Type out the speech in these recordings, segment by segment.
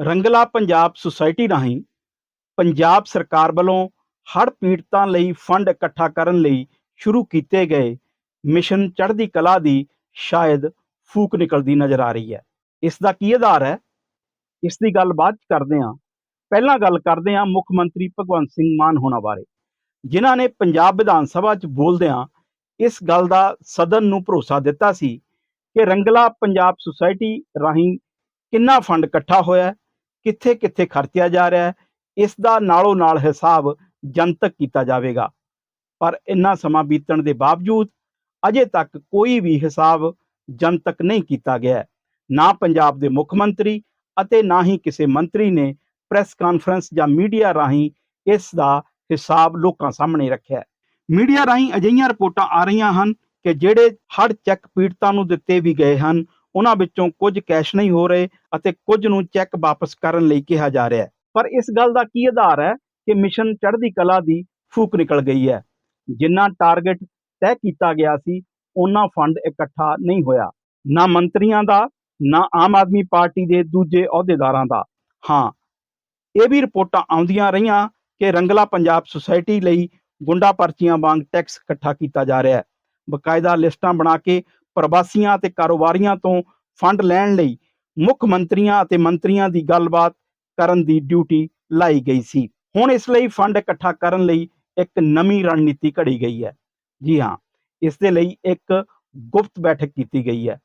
ਰੰਗਲਾ Punjab society ਰਾਹੀਂ ਪੰਜਾਬ ਸਰਕਾਰ ਵੱਲੋਂ ਹੜ੍ਹ ਪੀੜਤਾਂ ਲਈ ਫੰਡ ਇਕੱਠਾ ਕਰਨ ਲਈ ਸ਼ੁਰੂ ਕੀਤੇ ਗਏ ਮਿਸ਼ਨ ਚੜ੍ਹਦੀ ਕਲਾ ਦੀ ਸ਼ਾਇਦ ਫੂਕ ਨਿਕਲਦੀ ਨਜ਼ਰ ਆ ਰਹੀ ਹੈ। ਇਸ ਦਾ ਕੀ ਆਧਾਰ ਹੈ? ਇਸ ਦੀ ਗੱਲ ਬਾਅਦ ਚ ਕਰਦੇ ਹਾਂ। ਪਹਿਲਾਂ ਗੱਲ ਕਰਦੇ ਹਾਂ ਮੁੱਖ ਮੰਤਰੀ ਭਗਵੰਤ ਸਿੰਘ ਮਾਨ ਹੋਣਾ ਬਾਰੇ। ਜਿਨ੍ਹਾਂ ਨੇ ਪੰਜਾਬ ਵਿਧਾਨ ਸਭਾ 'ਚ ਬੋਲਦਿਆਂ ਇਸ ਗੱਲ ਦਾ ਸਦਨ ਨੂੰ ਭਰੋਸਾ ਦਿੱਤਾ ਸੀ ਕਿ ਰੰਗਲਾ ਪੰਜਾਬ ਸੁਸਾਇਟੀ ਰਾਹੀਂ ਕਿੰਨਾ ਫੰਡ ਇਕੱਠਾ ਹੋਇਆ ਕਿੱਥੇ ਕਿੱਥੇ ਖਰਚਿਆ ਜਾ ਰਿਹਾ ਹੈ, ਇਸ ਦਾ ਨਾਲੋਂ ਨਾਲ ਹਿਸਾਬ ਜਨਤਕ ਕੀਤਾ ਜਾਵੇਗਾ। ਪਰ ਇੰਨਾ ਸਮਾਂ ਬੀਤਣ ਦੇ ਬਾਵਜੂਦ ਅਜੇ ਤੱਕ ਕੋਈ ਵੀ ਹਿਸਾਬ ਜਨਤਕ ਨਹੀਂ ਕੀਤਾ ਗਿਆ ਨਾ ਪੰਜਾਬ ਦੇ ਮੁੱਖ ਮੰਤਰੀ ਅਤੇ ਨਾ ਹੀ ਕਿਸੇ ਮੰਤਰੀ ਨੇ ਪ੍ਰੈਸ ਕਾਨਫਰੰਸ ਜਾਂ ਮੀਡੀਆ ਰਾਹੀਂ ਇਸ ਦਾ ਹਿਸਾਬ ਲੋਕਾਂ ਸਾਹਮਣੇ ਰੱਖਿਆ ਮੀਡੀਆ ਰਾਹੀਂ ਅਜਿਹੀਆਂ ਰਿਪੋਰਟਾਂ ਆ ਰਹੀਆਂ ਹਨ ਕਿ ਜਿਹੜੇ ਹੜ੍ਹ ਚੈੱਕ ਪੀੜਤਾਂ ਨੂੰ ਦਿੱਤੇ ਵੀ ਗਏ ਹਨ ਉਹਨਾਂ ਵਿੱਚੋਂ ਕੁਝ ਕੈਸ਼ ਨਹੀਂ ਹੋ ਰਹੇ ਅਤੇ ਕੁਝ ਨੂੰ ਚੈੱਕ ਵਾਪਸ ਕਰਨ ਲਈ ਕਿਹਾ ਜਾ ਰਿਹਾ ਹੈ। ਪਰ ਇਸ ਗੱਲ ਦਾ ਕੀ ਆਧਾਰ ਹੈ ਕਿ ਮਿਸ਼ਨ ਚੜ੍ਹਦੀ ਕਲਾ ਦੀ ਫੂਕ ਨਿਕਲ ਗਈ ਹੈ। ਜਿੰਨਾ ਟਾਰਗੇਟ ਤੈਅ ਕੀਤਾ ਗਿਆ ਸੀ ਉਹਨਾਂ ਫੰਡ ਇਕੱਠਾ ਨਹੀਂ ਹੋਇਆ। ਨਾ ਮੰਤਰੀਆਂ ਦਾ, ਨਾ ਆਮ ਆਦਮੀ ਪਾਰਟੀ ਦੇ ਦੂਜੇ ਅਹੁਦੇਦਾਰਾਂ ਦਾ। ਹਾਂ, ਇਹ ਵੀ ਰਿਪੋਰਟਾਂ ਆਉਂਦੀਆਂ ਰਹੀਆਂ ਕਿ ਰੰਗਲਾ ਪੰਜਾਬ ਸੁਸਾਇਟੀ ਲਈ ਗੁੰਡਾ ਪਰਚੀਆਂ ਵਾਂਗ ਟੈਕਸ ਇਕੱਠਾ ਕੀਤਾ ਜਾ ਰਿਹਾ ਹੈ। ਬਕਾਇਦਾ ਲਿਸਟਾਂ ਬਣਾ ਕੇ ਪ੍ਰਵਾਸੀਆਂ ਅਤੇ ਕਾਰੋਬਾਰੀਆਂ ਤੋਂ ਫੰਡ ਲੈਣ ਲਈ ਮੁੱਖ ਮੰਤਰੀਆਂ ਅਤੇ ਮੰਤਰੀਆਂ ਦੀ ਗੱਲਬਾਤ ਕਰਨ ਦੀ ਡਿਊਟੀ ਲਾਈ ਗਈ ਸੀ। ਹੁਣ ਇਸ ਲਈ ਫੰਡ ਇਕੱਠਾ ਕਰਨ ਲਈ ਇੱਕ ਨਵੀਂ ਰਣਨੀਤੀ ਘੜੀ ਗਈ ਹੈ। ਜੀ ਹਾਂ, ਇਸ ਦੇ ਲਈ ਇੱਕ ਗੁਪਤ ਬੈਠਕ ਕੀਤੀ ਗਈ ਹੈ।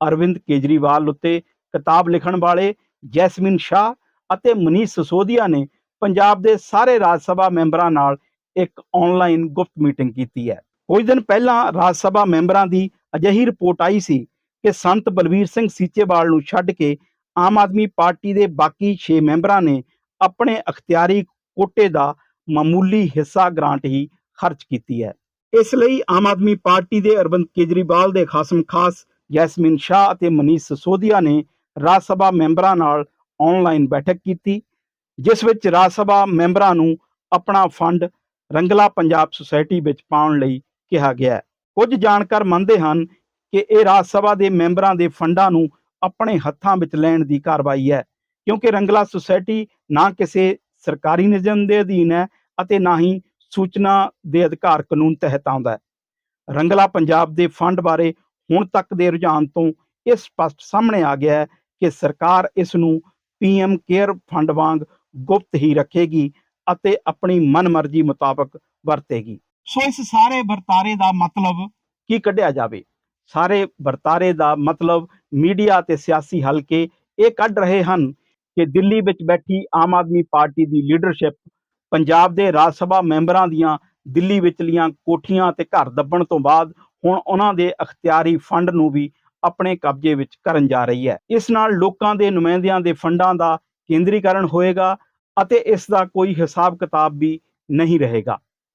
ਅਰਵਿੰਦ ਕੇਜਰੀਵਾਲ ਉੱਤੇ ਕਿਤਾਬ ਲਿਖਣ ਵਾਲੇ ਜੈਸਮਿਨ ਸ਼ਾਹ ਅਤੇ ਮਨੀਸ਼ ਸਸੋਦੀਆ ਨੇ ਪੰਜਾਬ ਦੇ ਸਾਰੇ ਰਾਜ ਸਭਾ ਮੈਂਬਰਾਂ ਨਾਲ ਇੱਕ ਆਨਲਾਈਨ ਗੁਪਤ ਮੀਟਿੰਗ ਕੀਤੀ ਹੈ। ਕੁਝ ਦਿਨ ਪਹਿਲਾਂ ਰਾਜ ਸਭਾ ਮੈਂਬਰਾਂ ਦੀ ਅਜਿਹੀ ਰਿਪੋਰਟ ਆਈ ਸੀ ਕਿ ਸੰਤ ਬਲਵੀਰ ਸਿੰਘ ਸੀਚੇਵਾਲ ਨੂੰ ਛੱਡ ਕੇ ਆਮ ਆਦਮੀ ਪਾਰਟੀ ਦੇ ਬਾਕੀ 6 ਮੈਂਬਰਾਂ ਨੇ ਆਪਣੇ ਅਖਤਿਆਰੀ ਕੋਟੇ ਦਾ ਮਾਮੂਲੀ ਹਿੱਸਾ ਗ੍ਰਾਂਟ ਹੀ ਖਰਚ ਕੀਤੀ ਹੈ। ਇਸ ਲਈ ਆਮ ਆਦਮੀ ਪਾਰਟੀ ਦੇ ਅਰਵਿੰਦ ਕੇਜਰੀਵਾਲ ਦੇ ਖਾਸਮ ਖਾਸ ਜੈਸਮਿਨ ਸ਼ਾਹ ਅਤੇ ਮਨੀਸ਼ ਸਸੋਦੀਆ ਨੇ ਰਾਜ ਸਭਾ ਮੈਂਬਰਾਂ ਨਾਲ ਆਨਲਾਈਨ ਬੈਠਕ ਕੀਤੀ, ਜਿਸ ਵਿੱਚ ਰਾਜ ਸਭਾ ਮੈਂਬਰਾਂ ਨੂੰ ਆਪਣਾ ਫੰਡ ਰੰਗਲਾ ਪੰਜਾਬ ਸੁਸਾਇਟੀ ਵਿੱਚ ਪਾਉਣ ਲਈ ਕਿਹਾ ਗਿਆ ਹੈ। ਕੁਝ ਜਾਣਕਾਰ ਮੰਨਦੇ ਹਨ ਕਿ ਇਹ ਰਾਜ ਸਭਾ ਦੇ ਮੈਂਬਰਾਂ ਦੇ ਫੰਡਾਂ ਨੂੰ ਆਪਣੇ ਹੱਥਾਂ ਵਿੱਚ ਲੈਣ ਦੀ ਕਾਰਵਾਈ ਹੈ, ਕਿਉਂਕਿ ਰੰਗਲਾ ਸੁਸਾਇਟੀ ਨਾ ਕਿਸੇ ਸਰਕਾਰੀ ਨਿਯਮ ਦੇ ਅਧੀਨ ਹੈ ਅਤੇ ਨਾ ਹੀ ਸੂਚਨਾ ਦੇ ਅਧਿਕਾਰ ਕਾਨੂੰਨ ਤਹਿਤ ਆਉਂਦਾ ਹੈ। ਰੰਗਲਾ ਪੰਜਾਬ ਦੇ ਫੰਡ ਬਾਰੇ ਹੁਣ ਤੱਕ ਦੇ ਰੁਝਾਨ ਤੋਂ ਇਹ ਸਪਸ਼ਟ ਸਾਹਮਣੇ ਆ ਗਿਆ ਹੈ ਕਿ ਸਰਕਾਰ ਇਸ ਨੂੰ ਪੀਐਮ ਕੇਅਰ ਫੰਡ ਵਾਂਗ ਗੁਪਤ ਹੀ ਰੱਖੇਗੀ ਅਤੇ ਆਪਣੀ ਮਨਮਰਜ਼ੀ ਮੁਤਾਬਕ ਵਰਤੇਗੀ। ਸੋ ਇਸ ਸਾਰੇ ਵਰਤਾਰੇ ਦਾ ਮਤਲਬ ਕੀ ਕੱਢਿਆ ਜਾਵੇ? ਸਾਰੇ ਵਰਤਾਰੇ ਦਾ ਮਤਲਬ ਮੀਡੀਆ ਤੇ ਸਿਆਸੀ ਹਲਕੇ ਇਹ ਕੱਢ ਰਹੇ ਹਨ ਕਿ ਦਿੱਲੀ ਵਿੱਚ ਬੈਠੀ ਆਮ ਆਦਮੀ ਪਾਰਟੀ ਦੀ ਲੀਡਰਸ਼ਿਪ ਪੰਜਾਬ ਦੇ ਰਾਜ ਸਭਾ ਮੈਂਬਰਾਂ ਦੀਆਂ ਦਿੱਲੀ ਵਿਚਲੀਆਂ ਕੋਠੀਆਂ ਤੇ ਘਰ ਦੱਬਣ ਤੋਂ ਬਾਅਦ ਹੁਣ ਉਹਨਾਂ ਦੇ ਅਖਤਿਆਰੀ ਫੰਡ ਨੂੰ ਵੀ ਆਪਣੇ ਕਬਜ਼ੇ ਵਿੱਚ ਕਰਨ ਜਾ ਰਹੀ ਹੈ। ਇਸ ਨਾਲ ਲੋਕਾਂ ਦੇ ਨੁਮਾਇੰਦਿਆਂ ਦੇ ਫੰਡਾਂ ਦਾ ਕੇਂਦਰੀਕਰਨ ਹੋਏਗਾ ਅਤੇ ਇਸ ਦਾ ਕੋਈ ਹਿਸਾਬ ਕਿਤਾਬ ਵੀ ਨਹੀਂ ਰਹੇਗਾ।